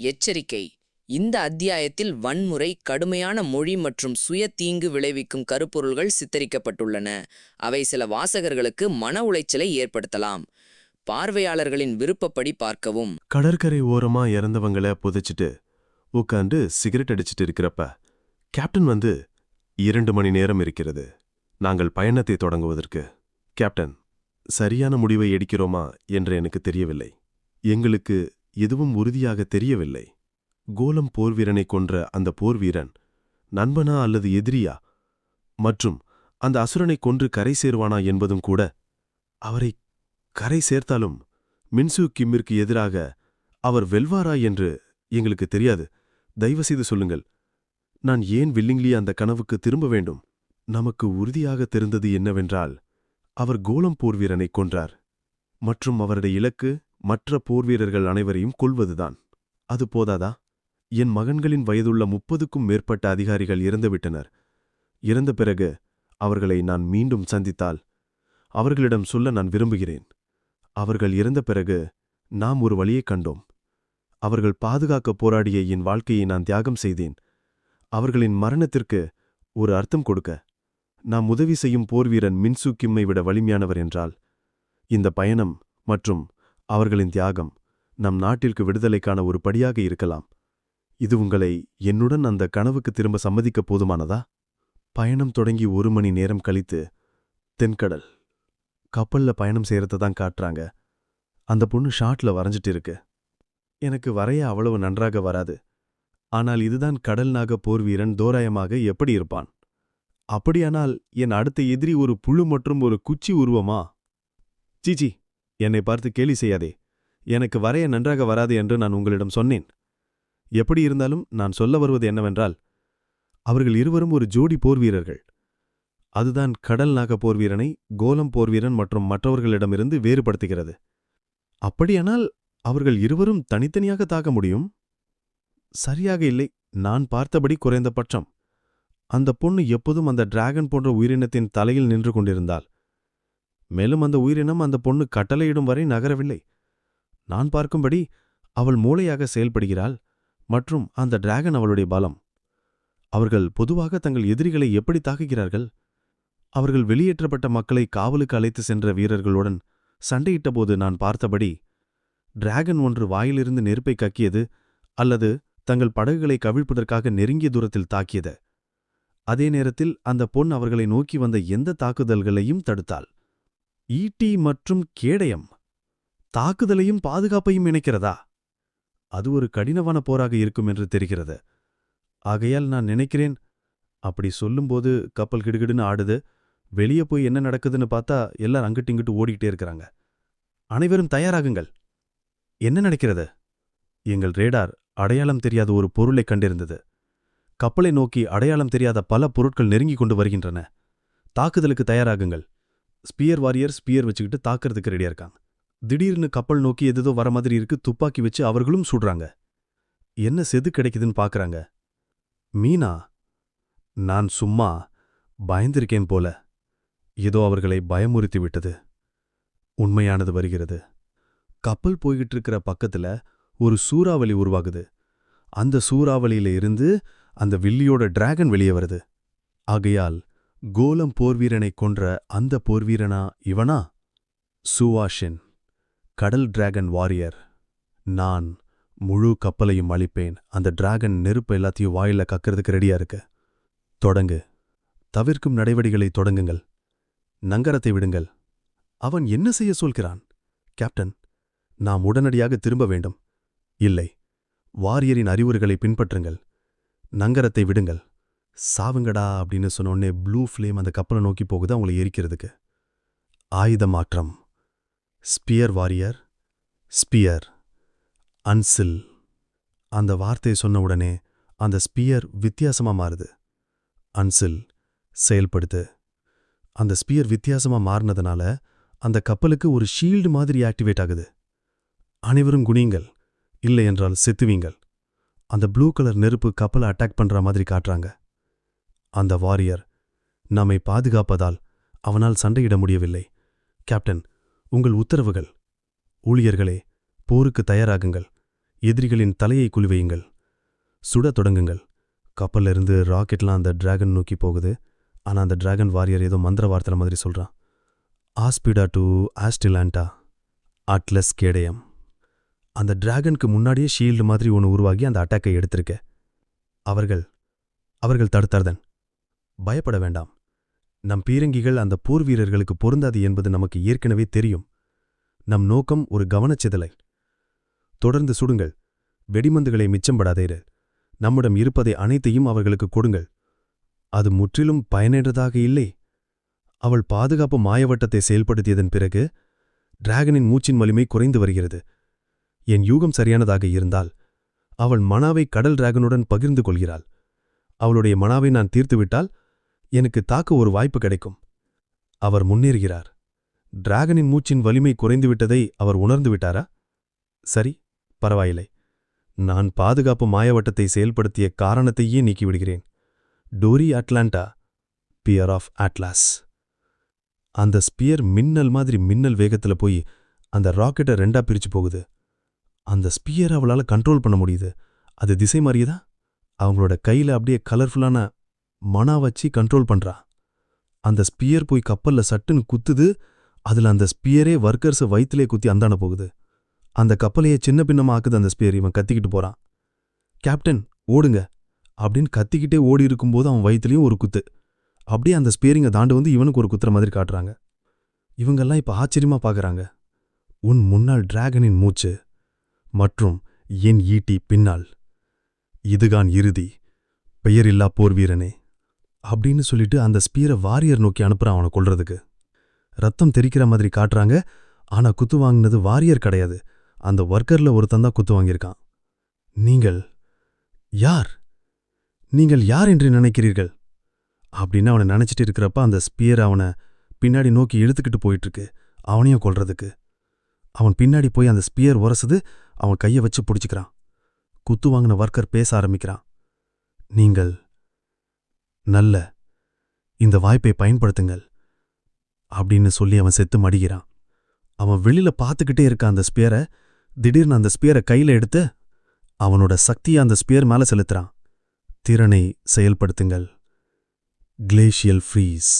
எச்சரிக்கை. இந்த அத்தியாயத்தில் வன்முறை கடுமையான மொழி மற்றும் சுய தீங்கு விளைவிக்கும் கருப்பொருள்கள் சித்தரிக்கப்பட்டுள்ளன. அவை சில வாசகர்களுக்கு மன உளைச்சலை ஏற்படுத்தலாம். பார்வையாளர்களின் விருப்பப்படி பார்க்கவும். கடற்கரை ஓரமா இறந்தவங்கள புதைச்சிட்டு உட்காந்து சிகரெட் அடிச்சிட்டு இருக்கிறப்ப கேப்டன் வந்து இரண்டு மணி நேரம் இருக்கிறது. நாங்கள் பயணத்தை தொடங்குவதற்கு. கேப்டன் சரியான முடிவை எடுக்கிறோமா? என்று எனக்கு தெரியவில்லை. எங்களுக்கு எதுவும் உறுதியாக தெரியவில்லை. கோலம் போர்வீரனை கொன்ற அந்த போர்வீரன் நண்பனா அல்லது எதிரியா? மற்றும் அந்த அசுரனை கொன்று கரை சேருவானா என்பதும் கூட அவரை கரை சேர்த்தாலும் மின்சு கிம்மிற்கு எதிராக அவர் வெல்வாரா என்று எங்களுக்கு தெரியாது. தயவுசெய்து சொல்லுங்கள். நான் ஏன் வில்லிங்லி அந்த கனவுக்கு திரும்ப வேண்டும்? நமக்கு உறுதியாக தெரிந்தது என்னவென்றால் அவர் கோலம் போர்வீரனை கொன்றார். மற்றும் அவருடைய இலக்கு மற்ற போர்வீரர்கள் அனைவரையும் கொள்வதுதான் அது போதாதா? என் மகன்களின் வயதுள்ள முப்பதுக்கும் மேற்பட்ட அதிகாரிகள் இறந்துவிட்டனர். இறந்த பிறகு அவர்களை நான் மீண்டும் சந்தித்தால் அவர்களிடம் சொல்ல நான் விரும்புகிறேன். அவர்கள் இறந்த பிறகு நாம் ஒரு வழியைக் கண்டோம். அவர்கள் பாதுகாக்க போராடிய என் வாழ்க்கையை நான் தியாகம் செய்தேன். அவர்களின் மரணத்திற்கு ஒரு அர்த்தம் கொடுக்க. நாம் உதவி செய்யும் போர்வீரன் மின்சு கிம்மை விட வலிமையானவர் என்றால் இந்த பயணம் மற்றும் அவர்களின் தியாகம் நம் நாட்டிற்கு விடுதலைக்கான ஒரு படியாக இருக்கலாம். இது உங்களை என்னுடன் அந்த கனவுக்கு திரும்ப சம்மதிக்க போதுமானதா? பயணம் தொடங்கி ஒரு மணி நேரம் கழித்து தென்கடல். கப்பல்ல பயணம் செய்யறத தான் காட்டுறாங்க. அந்த பொண்ணு ஷாட்ல வரைஞ்சிட்டு இருக்கு. எனக்கு வரைய அவ்வளவு நன்றாக வராது. ஆனால் இதுதான் கடல் நாக போர்வீரன் தோராயமாக எப்படி இருப்பான்? அப்படியானால் என் அடுத்த எதிரி ஒரு புழு மற்றும் ஒரு குச்சி உருவமா? சீச்சி என்னை பார்த்து கேலி செய்யாதே. எனக்கு வரைய நன்றாக வராது என்று நான் உங்களிடம் சொன்னேன். எப்படி இருந்தாலும் நான் சொல்ல வருவது என்னவென்றால் அவர்கள் இருவரும் ஒரு ஜோடி போர்வீரர்கள் அதுதான் கடல் நாக போர்வீரனை கோலம் போர்வீரன் மற்றும் மற்றவர்களிடமிருந்து வேறுபடுத்துகிறது. அப்படியானால் அவர்கள் இருவரும் தனித்தனியாக தாக்க முடியும்? சரியாக இல்லை. நான் பார்த்தபடி குறைந்த பட்சம். அந்த பொண்ணு எப்போதும் அந்த டிராகன் போன்ற உயிரினத்தின் தலையில் நின்று கொண்டிருந்தாள். மேலும் அந்த உயிரினம் அந்த பொண்ணு கட்டளையிடும் வரை நகரவில்லை. நான் பார்க்கும்படி அவள் மூளையாக செயல்படுகிறாள் மற்றும் அந்த டிராகன் அவளுடைய பலம். அவர்கள் பொதுவாக தங்கள் எதிரிகளை எப்படி தாக்குகிறார்கள்? அவர்கள் வெளியேற்றப்பட்ட மக்களை காவலுக்கு அழைத்து சென்ற வீரர்களுடன் சண்டையிட்டபோது நான் பார்த்தபடி டிராகன் ஒன்று வாயிலிருந்து நெருப்பை கக்கியது அல்லது தங்கள் படகுகளை கவிழ்ப்பதற்காக நெருங்கிய தூரத்தில் தாக்கியது. அதே நேரத்தில் அந்த பொன் அவர்களை நோக்கி வந்த எந்த தாக்குதல்களையும் தடுத்தாள். ஈட்டி மற்றும் கேடயம் தாக்குதலையும் பாதுகாப்பையும் இணைக்கிறதா? அது ஒரு கடினமான போராக இருக்கும் என்று தெரிகிறது. ஆகையால் நான் நினைக்கிறேன் அப்படி சொல்லும்போது கப்பல் கிடுகிடுன்னு ஆடுது. வெளியே போய் என்ன நடக்குதுன்னு பார்த்தா எல்லாரும் அங்கிட்டு இங்கிட்டு ஓடிக்கிட்டே இருக்கிறாங்க. அனைவரும் தயாராகுங்கள். என்ன நடக்கிறது? எங்கள் ரேடார் அடையாளம் தெரியாத ஒரு பொருளைக் கண்டிருந்தது கப்பலை நோக்கி அடையாளம் தெரியாத பல பொருட்கள் நெருங்கிக் கொண்டு வருகின்றன. தாக்குதலுக்கு தயாராகுங்கள். ஸ்பியர் வாரியர் ஸ்பியர் வச்சுக்கிட்டு தாக்குறதுக்கு ரெடியா இருக்காங்க. திடீர்னு கப்பல் நோக்கி எதுதோ வர மாதிரி இருக்கு துப்பாக்கி வச்சு அவர்களும் சுடுறாங்க. என்ன செது கிடைக்குதுன்னு பாக்குறாங்க. மீனா நான் சும்மா பயந்திருக்கேன் போல. ஏதோ அவர்களை பயமுறுத்தி விட்டது. உண்மையானது வருகிறது. கப்பல் போய்கிட்டு இருக்கிற பக்கத்துல ஒரு சூறாவளி உருவாகுது. அந்த சூறாவளியில இருந்து அந்த வில்லியோட டிராகன் வெளியே வருது. ஆகையால் கோலம் போர்வீரனை கொன்ற அந்த போர்வீரனா இவனா? சுவாஷின் கடல் டிராகன் வாரியர். நான் முழு கப்பலையும் அழிப்பேன். அந்த டிராகன் நெருப்பு எல்லாத்தையும் வாயில கக்கிறதுக்கு ரெடியா இருக்கு. தொடங்கு. தவிர்க்கும் நடவடிக்கைகளை தொடங்குங்கள். நங்கரத்தை விடுங்கள். அவன் என்ன செய்ய சொல்கிறான்? கேப்டன் நாம் உடனடியாக திரும்ப வேண்டும். இல்லை. வாரியரின் அறிவுரைகளை பின்பற்றுங்கள். நங்கரத்தை விடுங்கள். சாவுங்கடா அப்படின்னு சொன்னோடனே ப்ளூ ஃப்ளேம் அந்த கப்பலை நோக்கி போகுது அவங்கள எரிக்கிறதுக்கு. ஆயுத மாற்றம். ஸ்பியர் வாரியர் ஸ்பியர் அன்சில் அந்த வார்த்தையை சொன்ன உடனே அந்த ஸ்பியர் வித்தியாசமா மாறுது. அன்சில் செயல்படுத்து. அந்த ஸ்பியர் வித்தியாசமா மாறினதுனால அந்த கப்பலுக்கு ஒரு ஷீல்டு மாதிரி ஆக்டிவேட் ஆகுது. அனைவரும் குனிங்கள் இல்லை என்றால் செத்துவீங்கள். அந்த ப்ளூ கலர் நெருப்பு கப்பலை அட்டாக் பண்ணுற மாதிரி காட்டுறாங்க. அந்த வாரியர். நம்மை பாதுகாப்பதால் அவனால் சண்டையிட முடியவில்லை. கேப்டன் உங்கள் உத்தரவுகள். ஊழியர்களே போருக்கு தயாராகுங்கள். எதிரிகளின் தலையை குளிவையுங்கள். சுட தொடங்குங்கள். கப்பல்ல இருந்து ராக்கெட்லாம் அந்த டிராகன் நோக்கி போகுது. ஆனா அந்த டிராகன் வாரியர் ஏதோ மந்திர வார்த்தை மாதிரி சொல்றான். ஆஸ்பிடா டு ஆஸ்டிலாண்டா அட்லஸ் கேடயம் அந்த டிராகனுக்கு முன்னாடியே ஷீல்டு மாதிரி ஒன்று உருவாகி அந்த அட்டாக்கை எடுத்திருக்க. அவர்கள் அவர்கள் தடுத்தார்தன். பயப்பட வேண்டாம். நம் பீரங்கிகள் அந்த போர் வீரர்களுக்கு பொருந்தாது என்பது நமக்கு ஏற்கனவே தெரியும். நம் நோக்கம் ஒரு கவனச்சிதலை. தொடர்ந்து சுடுங்கள். வெடிமந்துகளை மிச்சம்படாதீர்கள் நம்மிடம் இருப்பதை அனைத்தையும் அவர்களுக்கு கொடுங்கள். அது முற்றிலும் பயனற்றதாக இல்லை. அவள் பாதுகாப்பு மாயவட்டத்தை செயல்படுத்தியதன் பிறகு டிராகனின் மூச்சின் வலிமை குறைந்து வருகிறது. என் யூகம் சரியானதாக இருந்தால் அவள் மனாவை கடல் டிராகனுடன் பகிர்ந்து கொள்கிறாள். அவளுடைய மனாவை நான் தீர்த்துவிட்டால் எனக்கு தாக்க ஒரு வாய்ப்பு கிடைக்கும். அவர் முன்னேறுகிறார். டிராகனின் மூச்சின் வலிமை குறைந்துவிட்டதை அவர் உணர்ந்து விட்டாரா? சரி பரவாயில்லை. நான் பாதுகாப்பு மாயவட்டத்தை செயல்படுத்திய காரணத்தையே நீக்கிவிடுகிறேன். Dori Atlanta spear of Atlas. அந்த ஸ்பியர் மின்னல் மாதிரி மின்னல் வேகத்துல போய் அந்த ராக்கெட்டை ரெண்டா பிரிச்சு போகுது. அந்த ஸ்பியர் அவளால கண்ட்ரோல் பண்ண முடியுது. அது திசை மாறியதா? அவங்களோட கையில அப்படியே கலர்ஃபுல்லான மனா வச்சு கண்ட்ரோல் பண்றா. அந்த ஸ்பியர் போய் கப்பல்ல சட்டுன்னு குத்துது அதுல அந்த ஸ்பியரே ஒர்க்கர்ஸ் வயிற்றுலே குத்தி அந்தான போகுது. அந்த கப்பலையே சின்ன பின்னமாக்குது அந்த ஸ்பியர் இவன் கத்திக்கிட்டு போறான். கேப்டன் ஓடுங்க அப்படின்னு கத்திக்கிட்டே ஓடி இருக்கும்போது அவன் வயிற்றுலையும் ஒரு குத்து. அப்படியே அந்த ஸ்பியரிங்கை தாண்டு வந்து இவனுக்கு ஒரு குத்துற மாதிரி காட்டுறாங்க. இவங்கெல்லாம் இப்ப ஆச்சரியமா பார்க்குறாங்க உன் முன்னாள் டிராகனின் மூச்சு மற்றும் என் ஈட்டி பின்னால். இதுகான் இறுதி. பெயரில்லா போர் வீரனே அப்படின்னு சொல்லிட்டு அந்த ஸ்பீரை வாரியர் நோக்கி அனுப்புறான் அவனை கொல்றதுக்கு. ரத்தம் தெறிக்கிற மாதிரி காட்டுறாங்க. ஆனா குத்து வாங்கினது வாரியர் கிடையாது. அந்த ஒர்க்கர்ல ஒருத்தன் தான் குத்து வாங்கியிருக்கான். நீங்கள் யார்? நீங்கள் யார் என்று நினைக்கிறீர்கள்? அப்படின்னு அவனை நினைச்சிட்டு இருக்கிறப்ப அந்த ஸ்பியர் அவனை பின்னாடி நோக்கி இழுத்துக்கிட்டு போயிட்டு இருக்கு அவனையும் கொல்றதுக்கு. அவன் பின்னாடி போய் அந்த ஸ்பியர் உரசுது அவன் கையை வச்சு பிடிச்சிக்கிறான். குத்து வாங்கின ஒர்க்கர் பேச ஆரம்பிக்கிறான். நீங்கள் நல்ல இந்த வாய்ப்பை பயன்படுத்துங்கள் அப்படின்னு சொல்லி அவன் செத்து மடிகிறான் அவன் வெளியில பார்த்துக்கிட்டே இருக்க அந்த ஸ்பியரை திடீர்னு அந்த ஸ்பியரை கையில எடுத்து அவனோட சக்தியை அந்த ஸ்பியர் மேல செலுத்துறான். திறனை செயல்படுத்துங்கள். Glacial freeze